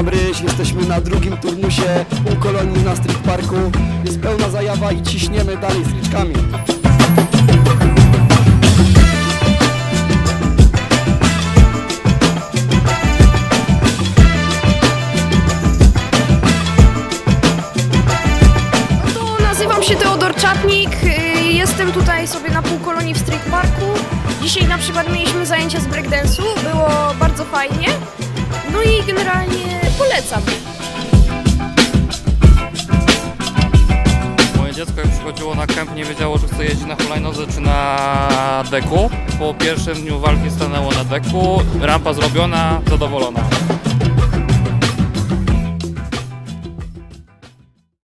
Gabryś, jesteśmy na drugim turnusie półkolonii na Street Parku. Jest pełna zajawa i ciśniemy dalej stryczkami. No to nazywam się Teodor Czapnik, y, jestem tutaj sobie na półkolonii w Street Parku. Dzisiaj na przykład mieliśmy zajęcia z breakdance'u, było bardzo fajnie. I generalnie polecam. Moje dziecko jak przychodziło na kemp nie wiedziało czy chce jeździć na hulajnodze czy na deku. Po pierwszym dniu walki stanęło na deku, rampa zrobiona, zadowolona.